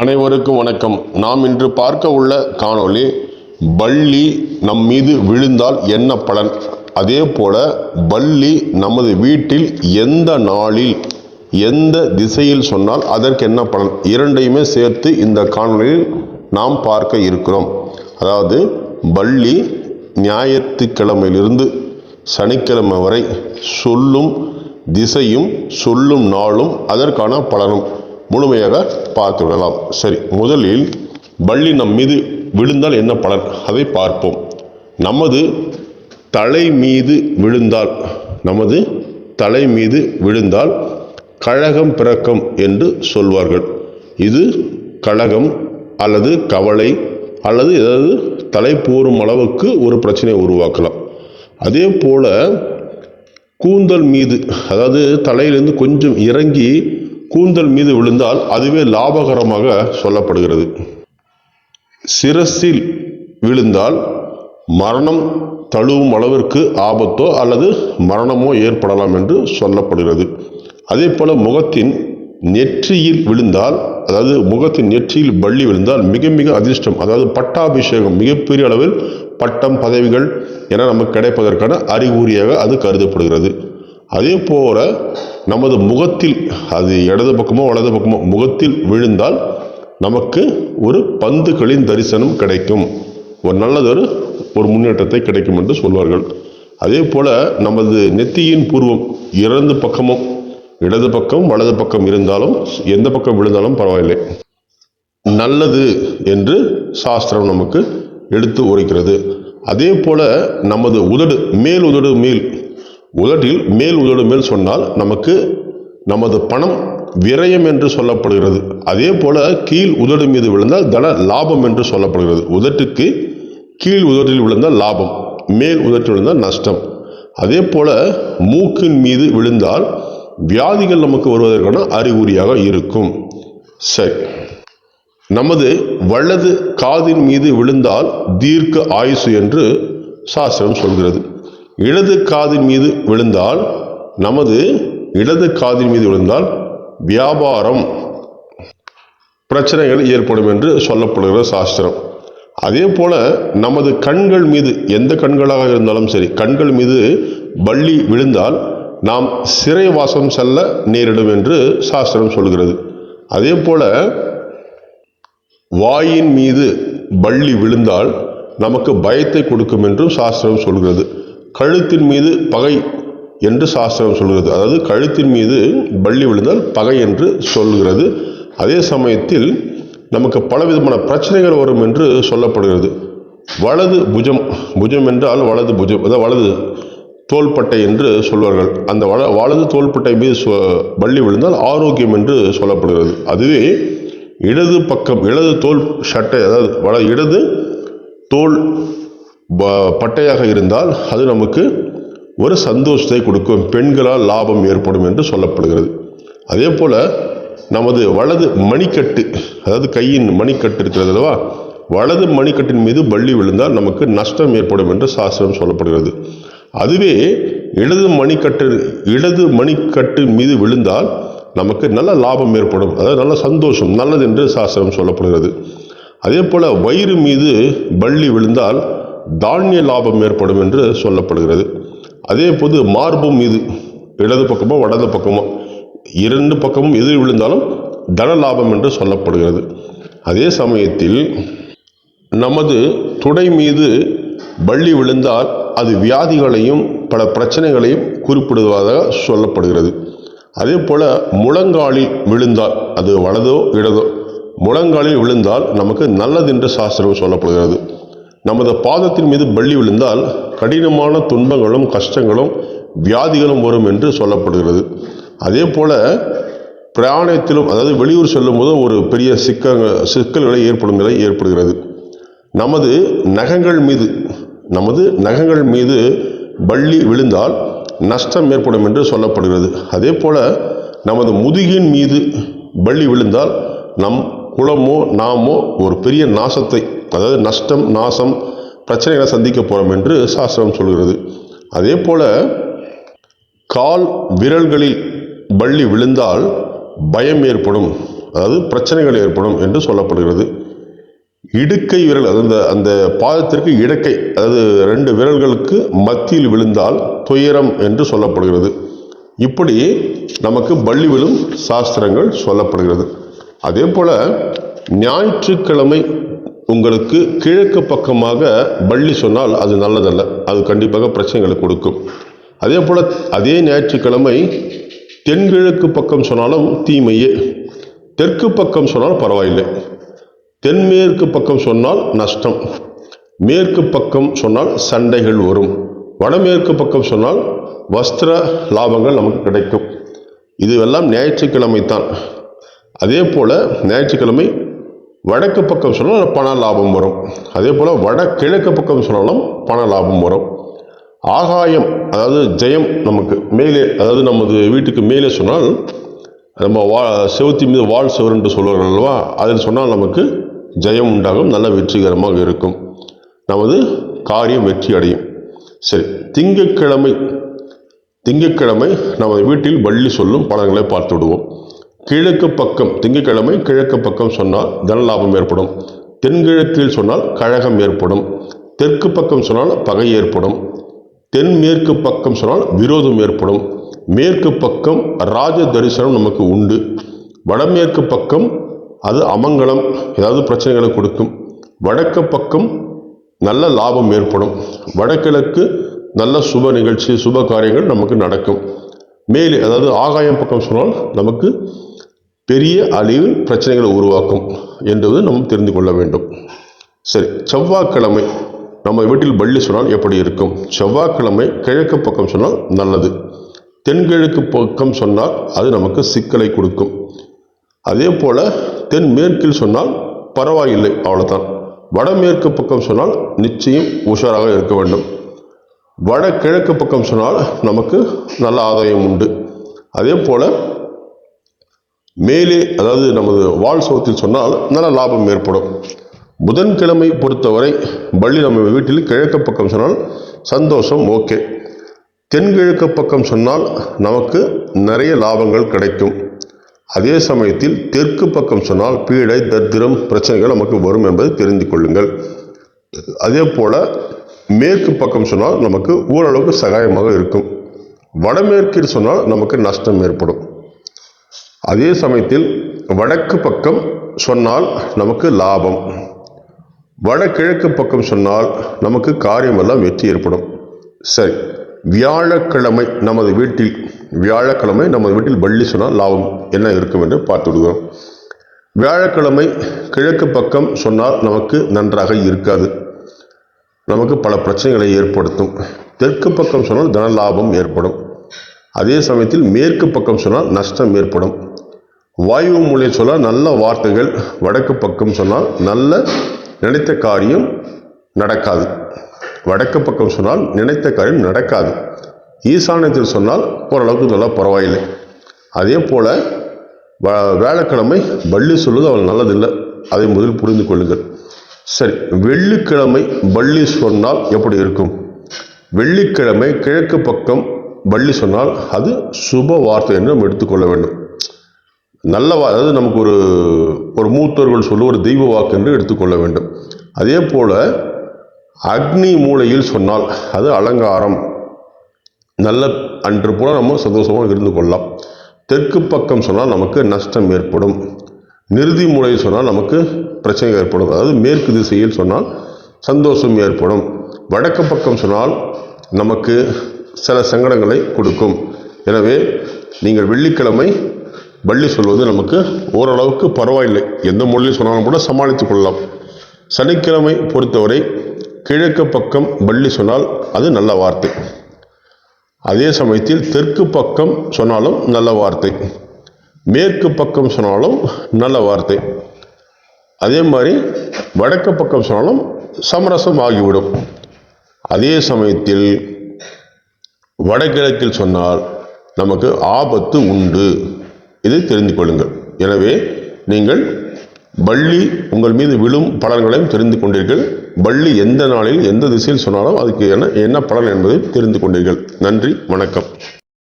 அனைவருக்கும் வணக்கம். நாம் இன்று பார்க்க உள்ள காணொளி பள்ளி நம் மீது விழுந்தால் என்ன பலன்? அதே போல பள்ளி நமது வீட்டில் எந்த நாளில் எந்த திசையில் சொன்னால் அதற்கு என்ன பலன்? இரண்டையுமே சேர்த்து இந்த காணொளியில் நாம் பார்க்க இருக்கிறோம். அதாவது பள்ளி ஞாயிற்றுக்கிழமையிலிருந்து சனிக்கிழமை வரை சொல்லும் திசையும் சொல்லும் நாளும் அதற்கான பலனும். முழுமையாக பார்த்து விடலாம். சரி முதலில் பள்ளி நம் மீது விழுந்தால் என்ன பலன்? அதை பார்ப்போம். நமது தலை மீது விழுந்தால் நமது தலை மீது விழுந்தால் கழகம் பிறக்கம் என்று சொல்வார்கள். இது கழகம் அல்லது கவலை அல்லது ஏதாவது தலை போரும் அளவுக்கு ஒரு பிரச்சனையை உருவாக்கலாம். அதே போல கூந்தல் மீது அதாவது தலையிலேருந்து கொஞ்சம் இறங்கி கூந்தல் மீது விழுந்தால் அதுவே லாபகரமாக சொல்லப்படுகிறது. சிரசில் விழுந்தால் மரணம் தழுவும் அளவிற்கு ஆபத்தோ அல்லது மரணமோ ஏற்படலாம் என்று சொல்லப்படுகிறது. அதே போல முகத்தின் நெற்றியில் விழுந்தால் அதாவது முகத்தின் நெற்றியில் பள்ளி விழுந்தால் மிக மிக அதிர்ஷ்டம் அதாவது பட்டாபிஷேகம் மிகப்பெரிய அளவில் பட்டம் பதவிகள் என நமக்கு கிடைப்பதற்கான அறிகுறியாக அது கருதப்படுகிறது. அதே போல நமது முகத்தில் அது இடது பக்கமோ வலது பக்கமோ முகத்தில் விழுந்தால் நமக்கு ஒரு பந்துகளின் தரிசனம் கிடைக்கும். ஒரு நல்லதொரு ஒரு முன்னேற்றத்தை கிடைக்கும் என்று சொல்வார்கள். அதே போல் நமது நெத்தியின் பூர்வம் இரண்டு பக்கமும் இடது பக்கம் வலது பக்கம் இருந்தாலும் எந்த பக்கம் விழுந்தாலும் பரவாயில்லை. நல்லது என்று சாஸ்திரம் நமக்கு எடுத்து உரைக்கிறது. அதே போல் நமது உதடு மேல் உதடு மேல் உதட்டில் மேல் உதடு மேல் சொன்னால் நமக்கு நமது பணம் விரயம் என்று சொல்லப்படுகிறது. அதே போல கீழ் உதடு மீது விழுந்தால் தன லாபம் என்று சொல்லப்படுகிறது. உதட்டுக்கு கீழ் உதட்டில் விழுந்தால் லாபம் மேல் உதட்டில் விழுந்தால் நஷ்டம். அதே போல மூக்கின் மீது விழுந்தால் வியாதிகள் நமக்கு வருவதற்கான அறிகுறியாக இருக்கும். சரி. நமது வலது காதின் மீது விழுந்தால் தீர்க்க ஆயுசு என்று சாஸ்திரம் சொல்கிறது. இடது காதின் மீது விழுந்தால் நமது இடது காதின் மீது விழுந்தால் வியாபாரம் பிரச்சனைகள் ஏற்படும் என்று சொல்லப்படுகிற சாஸ்திரம். அதே போல நமது கண்கள் மீது எந்த கண்களாக இருந்தாலும் சரி கண்கள் மீது பள்ளி விழுந்தால் நாம் சிறைவாசம் செல்ல நேரிடும் என்று சாஸ்திரம் சொல்கிறது. அதே போல வாயின் மீது பள்ளி விழுந்தால் நமக்கு பயத்தை கொடுக்கும் என்றும் சாஸ்திரம் சொல்கிறது. கழுத்தின் மீது பகை என்று சாஸ்திரம் சொல்கிறது. அதாவது கழுத்தின் மீது பள்ளி விழுந்தால் பகை என்று சொல்கிறது. அதே சமயத்தில் நமக்கு பலவிதமான பிரச்சனைகள் வரும் என்று சொல்லப்படுகிறது. வலது புஜம் புஜம் என்றால் வலது புஜம் அதாவது வலது தோள்பட்டை என்று சொல்வார்கள். அந்த வல வலது தோள்பட்டை மீது சொ- பள்ளி விழுந்தால் ஆரோக்கியம் என்று சொல்லப்படுகிறது. அதுவே இடது பக்கம் இடது தோல் சட்டை அதாவது வல இடது தோல் பட்டையாக இருந்தால் அது நமக்கு ஒரு சந்தோஷத்தை கொடுக்கும். பெண்களால் லாபம் ஏற்படும் என்று சொல்லப்படுகிறது. அதே போல் நமது வலது மணிக்கட்டு அதாவது கையின் மணிக்கட்டு இருக்கிறது அல்லவா? வலது மணிக்கட்டின் மீது பள்ளி விழுந்தால் நமக்கு நஷ்டம் ஏற்படும் என்று சாஸ்திரம் சொல்லப்படுகிறது. அதுவே இடது மணிக்கட்டு இடது மணிக்கட்டு மீது விழுந்தால் நமக்கு நல்ல லாபம் ஏற்படும். அதாவது நல்ல சந்தோஷம் நல்லது என்று சாஸ்திரம் சொல்லப்படுகிறது. அதே போல் வயிறு மீது பள்ளி விழுந்தால் தானிய லாபம் ஏற்படும் என்று சொல்லப்படுகிறது. அதே போது மார்பு மீது இடது பக்கமோ வலது பக்கமோ இரண்டு பக்கமும் எதிர் விழுந்தாலும் தன லாபம் என்று சொல்லப்படுகிறது. அதே சமயத்தில் நமது துடை மீது பள்ளி விழுந்தால் அது வியாதிகளையும் பல பிரச்சனைகளையும் குறிப்பிடுவதாக சொல்லப்படுகிறது. அதே போல் முழங்காலில் விழுந்தால் அது வலதோ இடதோ முழங்காலில் விழுந்தால் நமக்கு நல்லது என்று சாஸ்திரம் சொல்லப்படுகிறது. நமது பாதத்தின் மீது பள்ளி விழுந்தால் கடினமான துன்பங்களும் கஷ்டங்களும் வியாதிகளும் வரும் என்று சொல்லப்படுகிறது. அதே போல் பிரயாணத்திலும் அதாவது வெளியூர் செல்லும்போது ஒரு பெரிய சிக்க சிக்கல்களை ஏற்படும் நிலை ஏற்படுகிறது. நமது நகங்கள் மீது நமது நகங்கள் மீது பள்ளி விழுந்தால் நஷ்டம் ஏற்படும் என்று சொல்லப்படுகிறது. அதே போல் நமது முதுகின் மீது பள்ளி விழுந்தால் நம் குலமோ நாமோ ஒரு பெரிய நாசத்தை அதாவது நஷ்டம் நாசம் பிரச்சனைகளை சந்திக்க போகிறோம் என்று சாஸ்திரம் சொல்கிறது. அதே போல் கால் விரல்களில் பள்ளி விழுந்தால் பயம் ஏற்படும் அதாவது பிரச்சனைகள் ஏற்படும் என்று சொல்லப்படுகிறது. இடுக்கை விரல் அது அந்த அந்த பாதத்திற்கு இடக்கை அதாவது ரெண்டு விரல்களுக்கு மத்தியில் விழுந்தால் துயரம் என்று சொல்லப்படுகிறது. இப்படி நமக்கு பள்ளி விழும் சாஸ்திரங்கள் சொல்லப்படுகிறது. அதே போல் ஞாயிற்றுக்கிழமை உங்களுக்கு கிழக்கு பக்கமாக பள்ளி சொன்னால் அது நல்லதல்ல. அது கண்டிப்பாக பிரச்சனைகளை கொடுக்கும். அதே போல் அதே ஞாயிற்றுக்கிழமை தென்கிழக்கு பக்கம் சொன்னாலும் தீமையே. தெற்கு பக்கம் சொன்னால் பரவாயில்லை. தென்மேற்கு பக்கம் சொன்னால் நஷ்டம். மேற்கு பக்கம் சொன்னால் சண்டைகள் வரும். வடமேற்கு பக்கம் சொன்னால் வஸ்திர லாபங்கள் நமக்கு கிடைக்கும். இதுவெல்லாம் ஞாயிற்றுக்கிழமை தான். அதே போல் ஞாயிற்றுக்கிழமை வடக்கு பக்கம் சொன்னால் பண லாபம் வரும். அதே போல் வட கிழக்கு பக்கம் சொன்னாலும் பண லாபம் வரும். ஆகாயம் அதாவது ஜெயம் நமக்கு மேலே அதாவது நமது வீட்டுக்கு மேலே சொன்னால் நம்ம வா செவத்தி மீது வால் செவர் என்று சொல்லுவார்கள் அல்லவா? அதில் சொன்னால் நமக்கு ஜெயம் உண்டாகும் நல்ல வெற்றிகரமாக இருக்கும். நமது காரியம் வெற்றி அடையும். சரி திங்கட்கிழமை திங்கட்கிழமை நமது வீட்டில் வள்ளி சொல்லும் பழங்களை பார்த்து விடுவோம். கிழக்கு பக்கம் திங்கட்கிழமை கிழக்கு பக்கம் சொன்னால் தனலாபம் ஏற்படும். தென்கிழக்கில் சொன்னால் கழகம் ஏற்படும். தெற்கு பக்கம் சொன்னால் பகை ஏற்படும். தென்மேற்கு பக்கம் சொன்னால் விரோதம் ஏற்படும். மேற்கு பக்கம் ராஜ தரிசனம் நமக்கு உண்டு. வடமேற்கு பக்கம் அது அமங்கலம் ஏதாவது பிரச்சனைகளை கொடுக்கும். வடக்கு பக்கம் நல்ல லாபம் ஏற்படும். வடகிழக்கு நல்ல சுப நிகழ்ச்சி சுப காரியங்கள் நமக்கு நடக்கும். மேலே அதாவது ஆகாயம் பக்கம் சொன்னால் நமக்கு பெரிய அளவில் பிரச்சனைகளை உருவாக்கும் என்பது நாம் தெரிந்து கொள்ள வேண்டும். சரி செவ்வாய்க்கிழமை நம்ம வீட்டில் பள்ளி சொன்னால் எப்படி இருக்கும்? செவ்வாய்க்கிழமை கிழக்கு பக்கம் சொன்னால் நல்லது. தென்கிழக்கு பக்கம் சொன்னால் அது நமக்கு சிக்கலை கொடுக்கும். அதே போல் தென்மேற்கில் சொன்னால் பரவாயில்லை அவ்வளோதான் வடமேற்கு பக்கம் சொன்னால் நிச்சயம் உஷாராக இருக்க வேண்டும். வடகிழக்கு பக்கம் சொன்னால் நமக்கு நல்ல ஆதாயம் உண்டு. அதே போல் மேலே அதாவது நமது வால் சோகத்தில் சொன்னால் நல்ல லாபம் ஏற்படும். புதன்கிழமை பொறுத்தவரை பள்ளி நம்ம வீட்டில் கிழக்கு பக்கம் சொன்னால் சந்தோஷம் ஓகே. தென்கிழக்கு பக்கம் சொன்னால் நமக்கு நிறைய லாபங்கள் கிடைக்கும். அதே சமயத்தில் தெற்கு பக்கம் சொன்னால் பீடை தத்திரம் பிரச்சனைகள் நமக்கு வரும் என்பதை தெரிந்து கொள்ளுங்கள். அதே போல் மேற்கு பக்கம் சொன்னால் நமக்கு ஓரளவுக்கு சகாயமாக இருக்கும். வடமேற்கில் சொன்னால் நமக்கு நஷ்டம் ஏற்படும். அதே சமயத்தில் வடக்கு பக்கம் சொன்னால் நமக்கு லாபம். வடகிழக்கு பக்கம் சொன்னால் நமக்கு காரியமெல்லாம் வெற்றி ஏற்படும். சரி வியாழக்கிழமை நமது வீட்டில் வியாழக்கிழமை நமது வீட்டில் வள்ளி சொன்னால் லாபம் என்ன இருக்கும் என்று பார்த்து விடுவோம் வியாழக்கிழமை கிழக்கு பக்கம் சொன்னால் நமக்கு நன்றாக இருக்காது. நமக்கு பல பிரச்சனைகளை ஏற்படுத்தும். தெற்கு பக்கம் சொன்னால் தன லாபம் ஏற்படும். அதே சமயத்தில் மேற்கு பக்கம் சொன்னால் நஷ்டம் ஏற்படும். வாயு மொழியை சொன்னால் நல்ல வார்த்தைகள் வடக்கு பக்கம் சொன்னால் நல்ல நினைத்த காரியம் நடக்காது. வடக்கு பக்கம் சொன்னால் நினைத்த காரியம் நடக்காது. ஈசானியத்தில் சொன்னால் ஓரளவுக்கு நல்லா பரவாயில்லை. அதே போல் வ வேலைக்கிழமை பள்ளி சொல்வது அவள் நல்லதில்லை. அதை முதலில் புரிந்து கொள்ளுங்கள். சரி வெள்ளிக்கிழமை பள்ளி சொன்னால் எப்படி இருக்கும்? வெள்ளிக்கிழமை கிழக்கு பக்கம் பள்ளி சொன்னால் அது சுப வார்த்தை என்று நம்ம எடுத்துக்கொள்ள வேண்டும். நல்ல வா அதாவது நமக்கு ஒரு ஒரு மூத்தோர்கள் சொல்ல ஒரு தெய்வ வாக்கு என்று எடுத்துக்கொள்ள வேண்டும். அதே போல் அக்னி மூலையில் சொன்னால் அது அலங்காரம். நல்ல அன்று போல நம்ம சந்தோஷமாக இருந்து கொள்ளலாம். தெற்கு பக்கம் சொன்னால் நமக்கு நஷ்டம் ஏற்படும். நிறுதி மூலையில் சொன்னால் நமக்கு பிரச்சனை ஏற்படும். அதாவது மேற்கு திசையில் சொன்னால் சந்தோஷம் ஏற்படும். வடக்கு பக்கம் சொன்னால் நமக்கு சில சங்கடங்களை கொடுக்கும். எனவே நீங்கள் வெள்ளிக்கிழமை பள்ளி சொல்வது நமக்கு ஓரளவுக்கு பரவாயில்லை. எந்த மொழியில் சொன்னாலும் கூட சமாளித்துக் கொள்ளலாம். சனிக்கிழமை பொறுத்தவரை கிழக்கு பக்கம் பள்ளி சொன்னால் அது நல்ல வார்த்தை. அதே சமயத்தில் தெற்கு பக்கம் சொன்னாலும் நல்ல வார்த்தை. மேற்கு பக்கம் சொன்னாலும் நல்ல வார்த்தை. அதே மாதிரி வடக்கு பக்கம் சொன்னாலும் சமரசம் ஆகிவிடும். அதே சமயத்தில் வடகிழக்கில் சொன்னால் நமக்கு ஆபத்து உண்டு. இதை தெரிந்து கொள்ளுங்கள். எனவே நீங்கள் பள்ளி உங்கள் மீது விழும் பலன்களையும் தெரிந்து கொண்டீர்கள். பள்ளி எந்த நாளில் எந்த திசையில் சொன்னாலும் அதுக்கு என்ன என்ன பலன் என்பதை தெரிந்து கொண்டீர்கள். நன்றி வணக்கம்.